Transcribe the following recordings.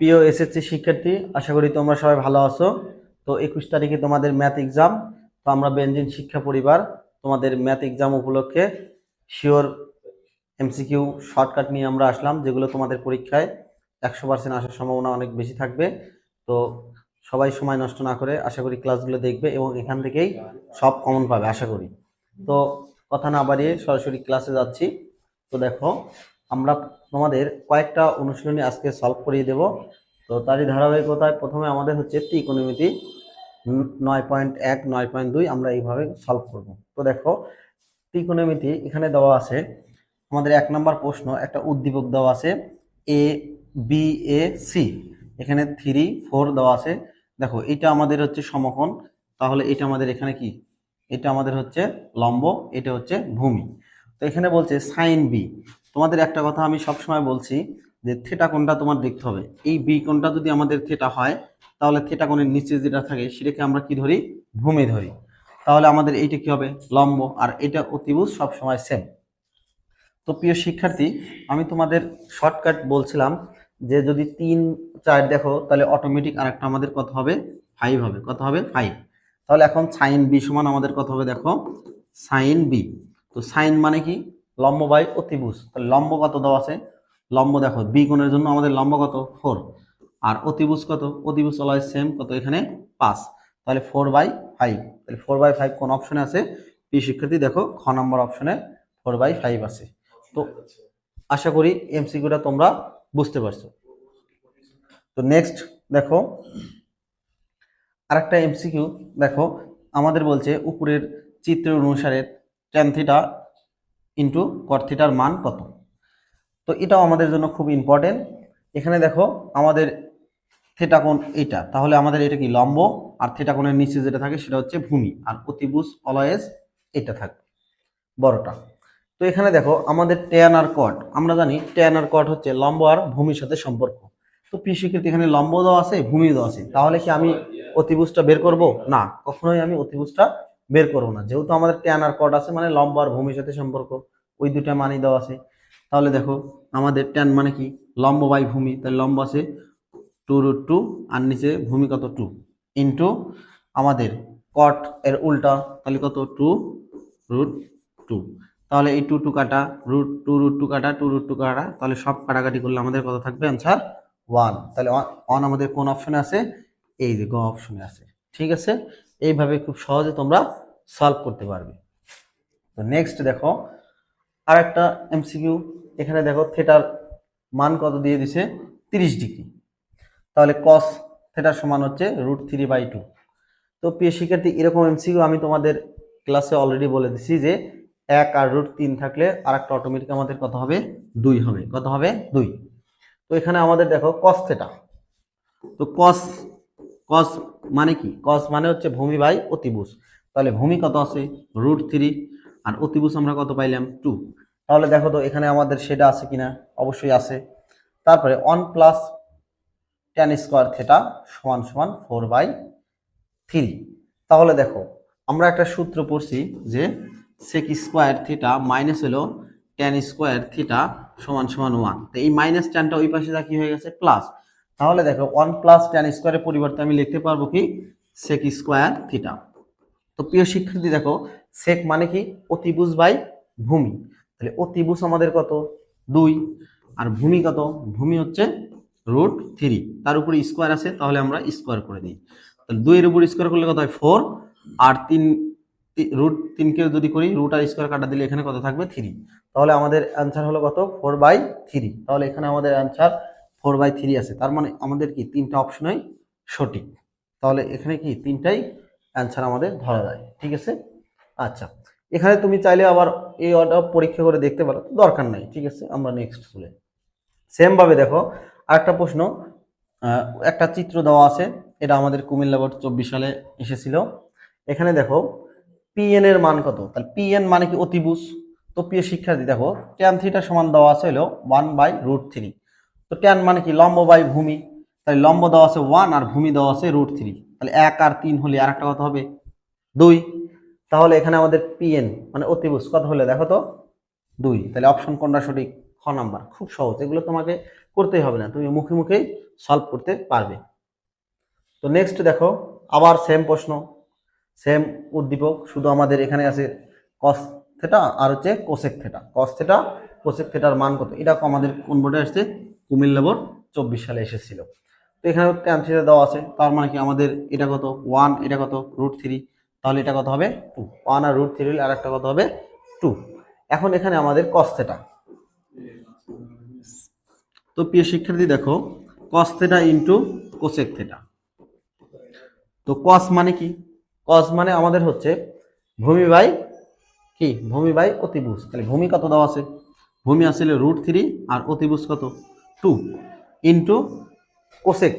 প্রিয় এসএসসি শিক্ষার্থী, আশা করি তোমরা সবাই ভালো আছো। তো একুশ তারিখে তোমাদের ম্যাথ এক্সাম তো আমরা বেঞ্জিন শিক্ষা পরিবার তোমাদের ম্যাথ এক্সাম উপলক্ষে শিওর এমসিকিউ শর্টকাট নিয়ে আমরা আসলাম, যেগুলো তোমাদের পরীক্ষায় একশো পার্সেন্ট আসার সম্ভাবনা অনেক বেশি থাকবে। তো সবাই সময় নষ্ট না করে আশা করি ক্লাসগুলো দেখবে এবং এখান থেকেই সব কমন পাবে, আশা করি। তো কথা না বাড়িয়ে সরাসরি ক্লাসে যাচ্ছি। তো দেখো আমরা তোমাদের কয়েকটা অনুশীলনী আজকে সলভ করিয়ে দেব। তো তারই ধারাবাহিকতায় প্রথমে আমাদের হচ্ছে ত্রিকোণমিতি নয় পয়েন্ট এক, নয় পয়েন্ট দুই আমরা এইভাবে সলভ করব। তো দেখো, ত্রিকোণমিতি এখানে দেওয়া আছে, আমাদের এক নম্বর প্রশ্ন, একটা উদ্দীপক দেওয়া আছে এ বি এ সি এখানে থ্রি ফোর দেওয়া আছে। দেখো, এটা আমাদের হচ্ছে সমকোণ, তাহলে এটা আমাদের এখানে কি? এটা আমাদের হচ্ছে লম্ব, এটা হচ্ছে ভূমি। তো এখানে বলছে সাইন বি তোমাদের একটা কথা আমি সবসময় বলছি যে থেটা কোণটা তোমার দেখতে হবে। এই বি কোণটা যদি আমাদের থেটা হয়, তাহলে থেটা কোণের নিচে যেটা থাকে, সেটাকে আমরা কি ধরি? ভূমি ধরি। তাহলে আমাদের এইটা কি হবে? লম্ব। আর এটা অতিভুজ সবসময় সেম তো প্রিয় শিক্ষার্থী, আমি তোমাদের শর্টকাট বলছিলাম যে যদি তিন, চার দেখো, তাহলে অটোমেটিক আরেকটা আমাদের কত হবে? ফাইভ হবে। কত হবে? ফাইভ তাহলে এখন সাইন বি সমান আমাদের কত হবে দেখো? সাইন বি তো সাইন মানে কি? লম্ব বাই অতিভুজ। তাহলে লম্ব কত দেওয়া আছে? লম্ব দেখো, বি কোণের জন্য আমাদের লম্ব কত? ফোর। আর অতিভুজ কত? অতিভুজ অলয় সেম কত? এখানে পাঁচ। তাহলে ফোর বাই ফাইভ তাহলে ফোর বাই ফাইভ কোন অপশনে আছে? প্রিয় শিক্ষার্থী, দেখো, খ নম্বর অপশনে ফোর বাই ফাইভ আছে। তো আশা করি এমসিকিউটা তোমরা বুঝতে পারছ। তো নেক্সট দেখো, আরেকটা এমসিকিউ দেখো, আমাদের বলছে উপরের চিত্র অনুসারে ট্যান থিটা ইন্টু কট থিটার মান কত? তো এটাও আমাদের জন্য খুব ইম্পর্টেন্ট এখানে দেখো, আমাদের থেটা কোণ এটা তাহলে আমাদের এটা কি, লম্ব? আর থেটা কোণের নিচে যেটা থাকে, সেটা হচ্ছে ভূমি। আর অতিভুজ অলয়েজ এটা থাকবে, বড়টা। তো এখানে দেখো, আমাদের ট্যান আর কট আমরা জানি ট্যান আর কট হচ্ছে লম্ব আর ভূমির সাথে সম্পর্ক। তো স্বীকৃতি এখানে লম্ব দেওয়া আছে ভূমি দেওয়া আছে। তাহলে কি আমি অতিভুজটা বের করব? না, কখনোই আমি অতিভুজটা বের করব না। যেহেতু আমাদের ট্যান আর কট আছে মানে লম্ব আর ভূমির সাথে সম্পর্ক। ওই দুটা মানই দেওয়া আছে। তাহলে দেখো, আমাদের ট্যান মানে কি? লম্ব বাই ভূমি। তাহলে লম্ব আছে টু রুট টু আর নিচে ভূমি কত টু ইন্টু আমাদের কট এর উল্টা, তাহলে কত? টু রুট টু তাহলে এই টু টু কাটা রুট টু রুট টু কাটা টু রুট টু কাটা, তাহলে সব কাটাকাটি করলে আমাদের কত থাকবে? অ্যান্সার ওয়ান তাহলে ওয়ান আমাদের কোন অপশনে আছে? এই যে গ অপশনে আছে। ঠিক আছে? এইভাবে খুব সহজে তোমরা সলভ করতে পারবে। তো নেক্সট দেখো আর একটা এমসিকিউ এখানে দেখো থেটার মান কত দিয়ে দিছে? তিরিশ ডিগ্রি। তাহলে কস থেটার সমান হচ্ছে রুট থ্রি বাই টু তো প্রিয় শিক্ষার্থী, এরকম এমসিকিউ আমি তোমাদের ক্লাসে অলরেডি বলে দিছি যে এক আর রুট তিন থাকলে আর একটা অটোমেটিক আমাদের কত হবে? দুই হবে। কত হবে? দুই। তো এখানে আমাদের দেখো কস থেটা তো কস কস মানে কি? কস মানে হচ্ছে ভূমি বাই অতিভুজ। তাহলে ভূমি কত আছে? রুট থ্রি আর অতিভুজ আমরা কত পাইলাম? টু তাহলে দেখো তো এখানে আমাদের সেটা আছে কিনা? অবশ্যই আছে। তারপরে one plus tan square theta সমান সমান ফোর বাই থ্রি তাহলে দেখো, আমরা একটা সূত্র পড়ছি যে সেক স্কোয়ার থিটা মাইনাস হলো টেন স্কোয়ার থিটা সমান সমান ওয়ান তো এই মাইনাস টেনটা ওই পাশে যা কি হয়ে গেছে? প্লাস তাহলে দেখো ওয়ান প্লাস টেন স্কোয়ারের পরিবর্তে আমি লিখতে পারব কি? সেক স্কোয়ার থিটা তো প্রিয় শিক্ষার্থী, দেখো সেক মানে কি? অতিভুজ বাই ভূমি। তাহলে অতিভুজ আমাদের কত? দুই। আর ভূমি কত? ভূমি হচ্ছে রুট থ্রি। তার উপরে স্কোয়ার আছে, তাহলে আমরা স্কোয়ার করে দিই। তাহলে দুইয়ের উপর স্কোয়ার করলে কত হয়? ফোর। আর তিন রুট তিনকে যদি করি, রুট আর স্কোয়ার কাটা দিলে এখানে কত থাকবে? থ্রি। তাহলে আমাদের অ্যান্সার হলো কত? Four by three. তাহলে এখানে আমাদের অ্যান্সার ফোর বাই থ্রি আছে। তার মানে আমাদের কি? তিনটা অপশনই সঠিক। তাহলে এখানে কি? তিনটাই অ্যান্সার আমাদের ধরা যায় ঠিক আছে? আচ্ছা এখানে তুমি চাইলে আবার এই অর্ডার পরীক্ষা করে দেখতে পারো দরকার নাই ঠিক আছে? আমরা নেক্সট চলে সেমভাবে দেখো আরেকটা প্রশ্ন একটা চিত্র দেওয়া আছে এটা আমাদের কুমিল্লা বোর্ড চব্বিশ সালে এসেছিল। এখানে দেখো পিএন এর মান কত? তাহলে পিএন মানে কি অতিভুজ? তো প্রিয় শিক্ষার্থী দেখো ট্যান থিটা সমান দেওয়া আছে হলো ওয়ান বাই রুট থ্রি তো ট্যান মানে কি? লম্ব বাই ভূমি। তাহলে লম্ব দেওয়া আছে ওয়ান আর ভূমি দেওয়া আছে রুট থ্রি তাহলে এক আর তিন হলে আর একটা কত হবে? দুই। তাহলে এখানে আমাদের পিএন মানে অতিভুজ, কত হলে? দেখো তো, দুই। তাহলে অপশন কোনটা সঠিক? খ নাম্বার। খুব সহজ, এগুলো তোমাকে করতেই হবে না, তুমি মুখে মুখেই সলভ করতে পারবে। তো নেক্সট দেখো, আবার সেম প্রশ্ন সেম উদ্দীপক, শুধু আমাদের এখানে আছে কস থেটা আর হচ্ছে cosec theta cos theta cosec থেটার মান কত? এটা আমাদের কোন বোর্ডে আসছে? কুমিল্লা বোর্ড চব্বিশ সালে এসেছিল। তো এখানে ট্যান থিটা দেওয়া আছে, তার মানে কি আমাদের এটা কত? ওয়ান এটা কত? রুট থ্রি তাহলে এটা কত হবে? টু ওয়ান আর রুট থ্রি আর একটা কত হবে? টু এখন এখানে আমাদের কস থেটা তো প্রিয় শিক্ষার্থী, দেখো cos theta into cosec theta তো কস মানে কি? কস মানে আমাদের হচ্ছে ভূমি বাই কি? ভূমি বাই অতিভুজ। তাহলে ভূমি কত দেওয়া আছে? ভূমি আসলে রুট থ্রি আর অতিভুজ কত? টু ইন্টু কোসেক,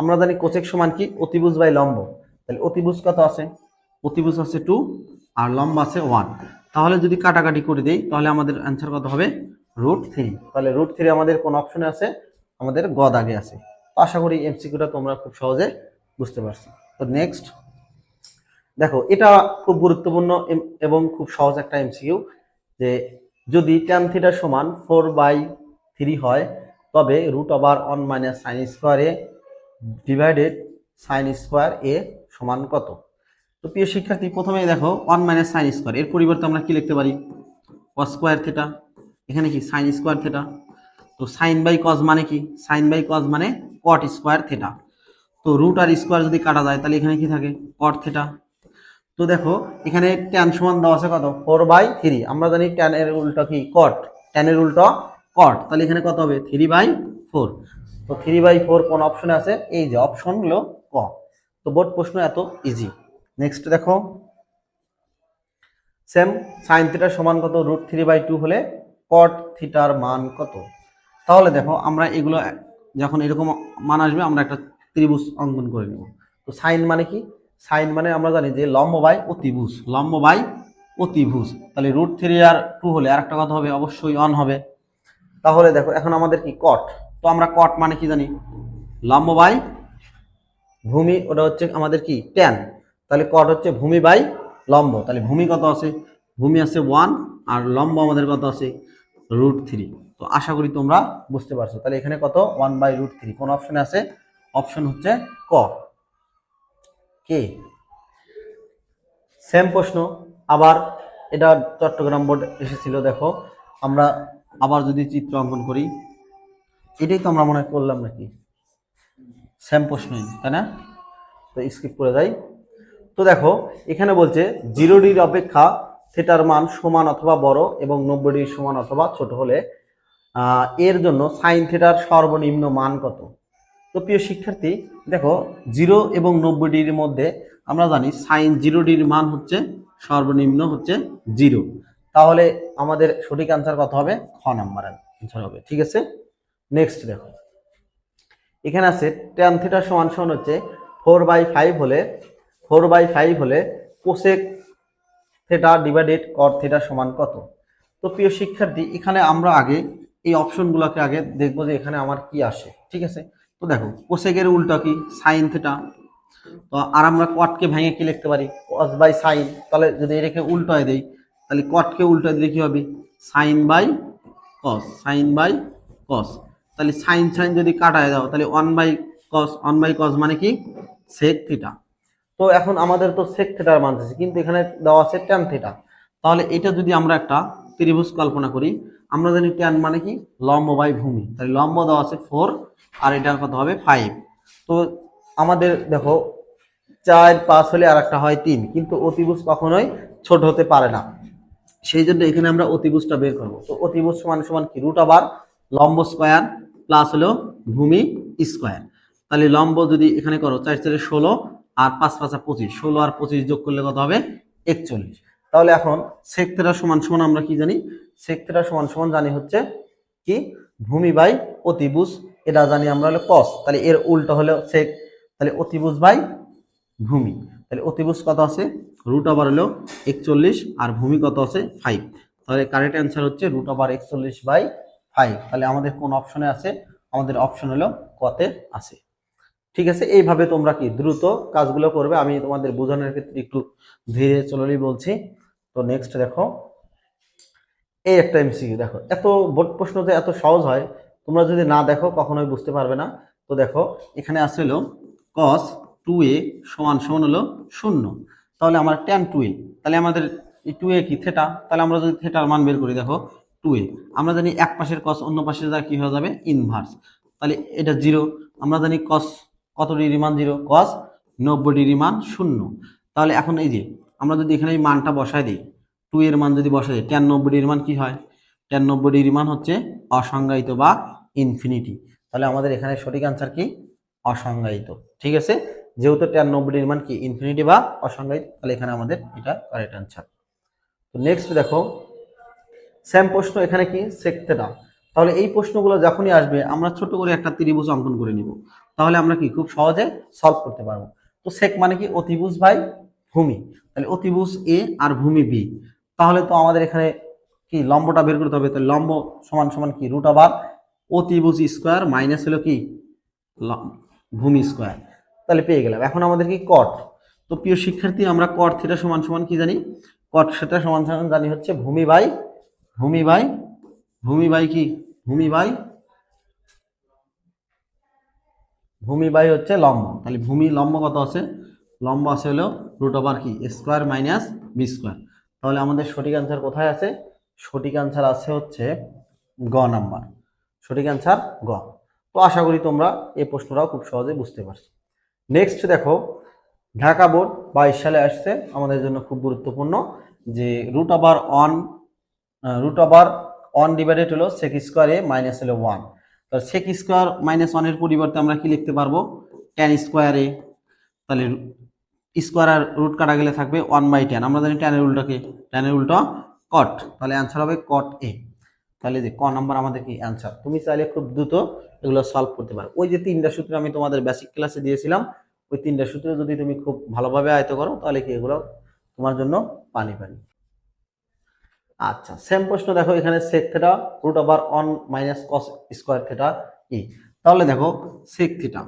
আমরা জানি কোসেক সমান কি? অতিভুজ বাই লম্ব। তাহলে অতিভুজ কত আছে? অতিভুজ আছে টু আর লম্ব আছে ওয়ান তাহলে যদি কাটাকাটি করে দিই, তাহলে আমাদের অ্যান্সার কত হবে? রুট থ্রি তাহলে রুট থ্রি আমাদের কোন অপশনে আছে? আমাদের গ দাগে আছে। তো আশা করি এমসিকিউটা তোমরা খুব সহজে বুঝতে পারছ। তো নেক্সট দেখো, এটা খুব গুরুত্বপূর্ণ এবং খুব সহজ একটা এমসিকিউ যে যদি ট্যান থিটার সমান ফোর বাই থ্রি হয় তবে root over one minus sine square A divided sine square A সমান কত? তো প্রিয় শিক্ষার্থী প্রথমে দেখো ওয়ান মাইনাস সাইন স্কোয়ার এর পরিবর্তে আমরা কি লিখতে পারি? কস স্কোয়ার থেটা এখানে কি? সাইন স্কোয়ার থেটা তো সাইন বাই কজ মানে কি? সাইন বাই কজ মানে কট স্কোয়ার থেটা তো রুট আর স্কোয়ার যদি কাটা যায়, তাহলে এখানে কি থাকে? কট থেটা তো দেখো এখানে ট্যান সমান দেওয়া আছে কত? ফোর বাই থ্রি আমরা জানি ট্যান এর উল্টো কি? কট ট্যান এর উল্টো কট তাহলে এখানে কত হবে? থ্রি বাই ফোর তো থ্রি বাই ফোর কোন অপশনে আছে? এই যে অপশন হলো ক। তো বোর্ড প্রশ্ন এত ইজি নেক্সট দেখো। সেম সাইন থিটার সমান কত? রুট থ্রি বাই টু হলে কট থিটার মান কত? তাহলে দেখো, আমরা এগুলো যখন এরকম মান আসবে, আমরা একটা ত্রিভুজ অঙ্কন করে নেব। তো সাইন মানে কি? সাইন মানে আমরা জানি যে লম্ব বাই অতিভুজ। লম্ব বাই অতিভুজ। তাহলে রুট থ্রি আর টু হলে আর একটা কথা হবে? অবশ্যই অন হবে। তাহলে দেখো, এখন আমাদের কি? কট তো আমরা কট মানে কি জানি? লম্ব বাই ভূমি, ওটা হচ্ছে আমাদের কি? ট্যান তাহলে কট হচ্ছে ভূমি বাই লম্ব। তাহলে ভূমি কত আছে? ভূমি আছে ওয়ান আর লম্ব আমাদের কত আছে? রুট থ্রি তো আশা করি তোমরা বুঝতে পারছ। তাহলে এখানে কত? ওয়ান বাই রুট থ্রি কোন অপশনে আছে? অপশন হচ্ছে ক কে সেম প্রশ্ন। আবার এটা চট্টগ্রাম বোর্ড এসেছিল, দেখো। আমরা আবার যদি চিত্র অঙ্কন করি, এটাই তো আমরা মনে করলাম নাকি? সেম প্রশ্নই তাই না? তো স্কিপ করে যাই। তো দেখো, এখানে বলছে জিরো ডির অপেক্ষা থিটার মান সমান অথবা বড় এবং নব্বই ডিগ্রি সমান অথবা ছোট হলে এর জন্য সাইন থিটার সর্বনিম্ন মান কত? তো প্রিয় শিক্ষার্থী, দেখো জিরো এবং নব্বই ডিগ্রির মধ্যে আমরা জানি সাইন জিরো ডিগ্রির মান হচ্ছে, সর্বনিম্ন হচ্ছে জিরো তাহলে আমাদের সঠিক আনসার কত হবে? খ নাম্বার আনসার হবে, ঠিক আছে? নেক্সট দেখো। এখানে আছে ট্যান থিটা সমান সমান হচ্ছে ফোর বাই ফাইভ হলে ফোর বাই ফাইভ হলে cosec theta divided cot theta সমান কত? তো প্রিয় শিক্ষার্থী, এখানে আমরা আগে এই অপশনগুলোকে আগে দেখব যে এখানে আমার কি আসে, ঠিক আছে? তো দেখো কোসেকের উল্টা কি? সাইন থেটা তো আর আমরা কটকে ভেঙে কি লিখতে পারি? কস বাই সাইন তাহলে যদি এটাকে উল্টায় দেই তাহলে কটকে উল্টায় দিলে কি হবে? Sine by cos sine by cos তাহলে সাইন সাইন যদি কাটায় দাও, তাহলে one by cos one by cos মানে কি? সেক থিটা তো এখন আমাদের তো সেক থিটার মান আছে, কিন্তু এখানে দেওয়া আছে ট্যান থিটা তাহলে এটা যদি আমরা একটা ত্রিভুজ কল্পনা করি, আমরা জানি ট্যান মানে কি? লম্ব বাই ভূমি। তাহলে লম্ব দেওয়া আছে ফোর আর এটার কত হবে ফাইভ তো আমাদের দেখো, চার পাঁচ হলে আর একটা হয় তিন, কিন্তু অতিভুজ কখনোই ছোট হতে পারে না। সেই জন্য এখানে আমরা অতিভুজটা বের করব। তো অতিভুজ সমান সমান কি? রুট আবার লম্ব স্কোয়ার প্লাস হলো ভূমি স্কোয়ার তাহলে লম্ব যদি এখানে করো, চার চারে ষোলো আর পাঁচ পাঁচা পঁচিশ। ষোলো আর পঁচিশ যোগ করলে কত হবে? একচল্লিশ। তাহলে এখন সেক্টেরা সমান সমান আমরা কি জানি? সেক্টেরা সমান সমান জানি হচ্ছে কি? ভূমি বাই অতিভুজ। এটা জানি আমরা হলো কস তাহলে এর উল্টো হলো সেক তাহলে অতিভুজ বাই ভূমি। তাহলে অতিভুজ কত আছে? রুট ওভার হলো একচল্লিশ আর ভূমি কত আছে? ফাইভ তাহলে কারেক্ট অ্যান্সার হচ্ছে রুট ওভার একচল্লিশ বাই ফাইভ তাহলে আমাদের কোন অপশনে আছে? আমাদের অপশন হলো কতে আছে। ঠিক আছে? এইভাবে তোমরা কি দ্রুত কাজগুলো করবে? আমি তোমাদের বোঝানোর ক্ষেত্রে একটু ধীরে চললেই বলছি। তো নেক্সট দেখো। এই একটা এমসিকিউ দেখো। এত বোর্ড প্রশ্ন যে এত সহজ হয়, তোমরা যদি না দেখো, কখনোই বুঝতে পারবে না। তো দেখো, এখানে আসলো কস টু এ সমান সমান হলো শূন্য। তাহলে আমার ট্যান টু এ তাহলে আমাদের এই টু এ কি? থেটা তাহলে আমরা যদি থেটার মান বের করি, দেখো টু এ আমরা জানি এক পাশের কস অন্য পাশে যা কি হয়ে যাবে? ইনভার্স তাহলে এটা জিরো আমরা জানি কস কত ডিগ্রি মান? জিরো কস নব্বই ডিগ্রি মান শূন্য। তাহলে এখন এই যে, আমরা যদি এখানে এই মানটা বসায় দিই টু এর মান যদি বসাই দিই ট্যান নব্বই ডিগ্রি মান কি হয়? ট্যান নব্বই ডিগ্রি মান হচ্ছে অসংজ্ঞায়িত বা ইনফিনিটি তাহলে আমাদের এখানে সঠিক আনসার কি? অসংজ্ঞায়িত। ঠিক আছে? যেহেতু ট্যান নব্বই ডিগ্রি মান কি? ইনফিনিটি বা অসংজ্ঞায়িত? তাহলে এখানে আমাদের এটা কারেক্ট আনসার তো নেক্সট দেখো সেম প্রশ্ন এখানে কি? সেক থেটা তাহলে এই প্রশ্নগুলো যখনই আসবে, আমরা ছোট করে একটা ত্রিভুজ অঙ্কন করে নিব। তাহলে আমরা কি? খুব সহজে সলভ করতে পারব। তো সেক মানে কি? অতিভুজ বাই ভূমি। তাহলে অতিভুজ এ আর ভূমি বি তাহলে তো আমাদের এখানে কি? লম্বটা বের করতে হবে। তাহলে লম্ব সমান সমান কি? রুট আবার অতিভুজ স্কোয়ার মাইনাস হলো কি? ভূমি স্কোয়ার তাহলে পেয়ে গেলাম। এখন আমাদের কি কট তো প্রিয় শিক্ষার্থী, আমরা কট থিটা সমান সমান কি জানি? কট সেটা সমান সমান জানি হচ্ছে ভূমি বাই ভূমি বাই ভূমি বাই কি? ভূমি বাই ভূমি বাই হচ্ছে লম্ব। তাহলে ভূমি লম্ব কত আছে? লম্ব আছে হলো রুট ওভার কি? স্কোয়ার মাইনাস বি স্কোয়ার তাহলে আমাদের সঠিক অ্যান্সার কোথায় আছে? সঠিক অ্যান্সার আছে হচ্ছে গ নাম্বার সঠিক অ্যান্সার গ। তো আশা করি তোমরা এই প্রশ্নটাও খুব সহজে বুঝতে পারছ। নেক্সট দেখো, ঢাকা বোর্ড বাইশ সালে আসছে আমাদের জন্য খুব গুরুত্বপূর্ণ যে root over one root over one divided হলো সেক স্কোয়ার এ মাইনাস হলো ওয়ান তো সেক স্কোয়ার মাইনাস ওয়ানের পরিবর্তে আমরা কি লিখতে পারব? Tan square A. তাহলে স্কোয়ার আর রুট কাটা গেলে থাকবে ওয়ান বাই টেন আমরা জানি টেনের উল্টোকে টেনের উল্টো কট তাহলে অ্যান্সার হবে কট এ তাহলে যে ক নাম্বার আমাদের কি অ্যান্সার তুমি চাইলে খুব দ্রুত এগুলো সলভ করতে পারো। ওই যে তিনটা সূত্র আমি তোমাদের বেসিক ক্লাসে দিয়েছিলাম, ওই তিনটা সূত্র যদি তুমি খুব ভালোভাবে আয়ত্ত করো, তাহলে কি এগুলো তোমার জন্য পানি পানি। আচ্ছা সেম প্রশ্ন দেখো এখানে sec theta root over one minus cos square theta ই তাহলে দেখো সেক থিটা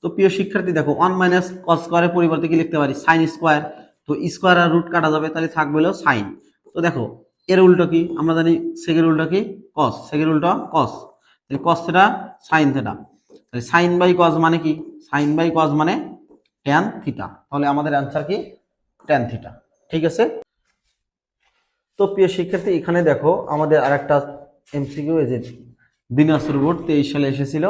তো প্রিয় শিক্ষার্থী, দেখো ওয়ান মাইনাস কস স্কোয়ারের পরিবর্তে কি লিখতে পারি? সাইন স্কোয়ার তো স্কোয়ার আর রুট কাটা যাবে, তাহলে থাকবে হলো সাইন তো দেখো এর উল্টো কি? আমরা জানি সেকের উল্টো কি? কস সেকের উল্টো cos cos theta sine theta তাহলে সাইন বাই কস মানে কি? সাইন বাই কস মানে ট্যান থিটা তাহলে আমাদের অ্যান্সার কি? ট্যান থিটা ঠিক আছে? তো প্রিয় শিক্ষার্থী, এখানে দেখো আমাদের আরেকটা এমসিকিউ এই যে দিনাজপুর বোর্ড তেইশ সালে এসেছিল,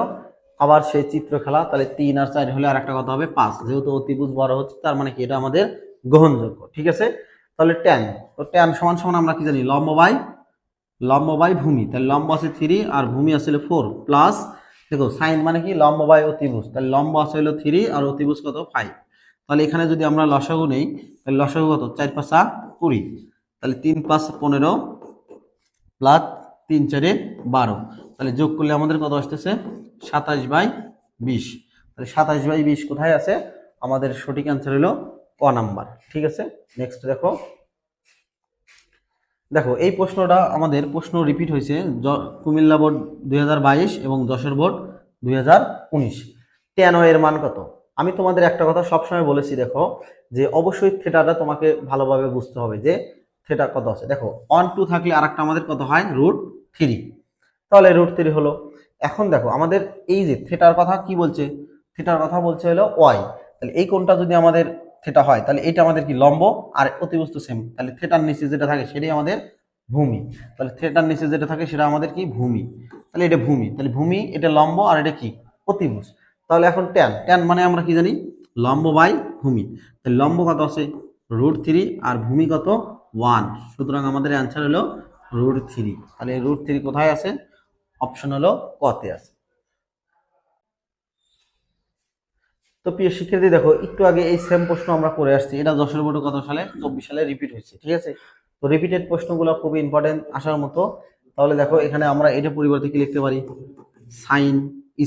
আবার সেই চিত্র খেলা। তাহলে তিন আর চার হলে আর একটা কথা হবে, পাঁচ। যেহেতু অতিভুজ বড় হচ্ছে, তার মানে কি? এটা আমাদের গ্রহণযোগ্য। ঠিক আছে? তাহলে ট্যান তো ট্যান সমান সমান আমরা কি জানি? লম্ব বাই লম্ব বাই ভূমি। তাহলে লম্ব আছে থ্রি আর ভূমি আছে ফোর প্লাস দেখো সাইন মানে কি? লম্ব বাই অতিভুজ। তাহলে লম্ব আছে হলো থ্রি আর অতিভুজ কত? ফাইভ তাহলে এখানে যদি আমরা লসাগু নেই, তাহলে লসাগু কত? চার পাঁচা কুড়ি। তাহলে তিন পাঁচ পনেরো প্লাস তিন চারে বারো। তাহলে যোগ করলে আমাদের কত আসতেছে? সাতাশ বাই বিশ। তাহলে সাতাশ বাই বিশ কোথায় আছে? আমাদের সঠিক অ্যান্সার হলো ক নাম্বার, ঠিক আছে? নেক্সট দেখো। দেখো, এই প্রশ্নটা আমাদের প্রশ্ন রিপিট হয়েছে কুমিল্লা বোর্ড দুই হাজার বাইশ এবং যশোর বোর্ড দুই হাজার উনিশ। এর মান কত? আমি তোমাদের একটা কথা সবসময় বলেছি, দেখো, যে অবশ্যই থেটাটা তোমাকে ভালোভাবে বুঝতে হবে যে থেটা কত আছে। দেখো অন টু থাকলে আর একটা আমাদের কত হয়? রুট থ্রি তাহলে রুট থ্রি হলো। এখন দেখো, আমাদের এই যে থেটার কথা কি বলছে? থেটার কথা বলছে হলো ওয়াই তাহলে এই কোণটা যদি আমাদের থেটা হয়, তাহলে এটা আমাদের কি লম্ব আর অতিবস্তু সেম তাহলে থেটার নিচে যেটা থাকে সেটাই আমাদের ভূমি। তাহলে থেটার নিচে যেটা থাকে সেটা আমাদের কি ভূমি। তাহলে এটা ভূমি। তাহলে ভূমি, এটা লম্ব আর এটা কি? অতিভুজ তাহলে এখন ট্যান ট্যান মানে আমরা কি জানি? লম্ব বাই ভূমি। তাহলে লম্ব কত আছে? রুট থ্রি আর ভূমি কত? ওয়ান সুতরাং আমাদের অ্যান্সার হলো রুট থ্রি তাহলে রুট থ্রি কোথায় আছে? অপশন হলো কতে আছে। তো প্রিয় শিক্ষার্থী, দেখো, একটু আগে এই সেম প্রশ্ন আমরা করে আসছি। এটা যশোর বোর্ডে কত সালে? চব্বিশ সালে রিপিট হয়েছে, ঠিক আছে? তো রিপিটেড প্রশ্নগুলো খুবই ইম্পর্টেন্ট আসার মতো। তাহলে দেখো, এখানে আমরা এটা পরিবর্তে কি লিখতে পারি? সাইন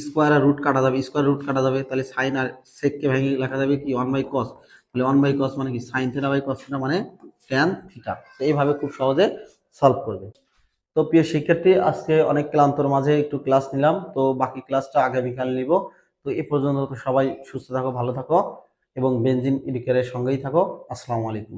স্কোয়ার আর রুট কাটা যাবে। স্কোয়ার রুট কাটা যাবে, তাহলে সাইন আর সেককে ভেঙে লেখা যাবে কি? ওয়ান বাই কস তাহলে ওয়ান বাই কস মানে কি? Sine theta by cos theta মানে ট্যান থিটা তো এইভাবে খুব সহজে সলভ করবে। তো প্রিয় শিক্ষার্থী, আজকে অনেক ক্লান্তর মাঝে একটু ক্লাস নিলাম। তো বাকি ক্লাসটা আগামীকাল নিব। তো এ পর্যন্ত সবাই সুস্থ থাকো, ভালো থাকো এবং বেঞ্জিন ইডিকারের সঙ্গেই থাকো। আসসালামু আলাইকুম।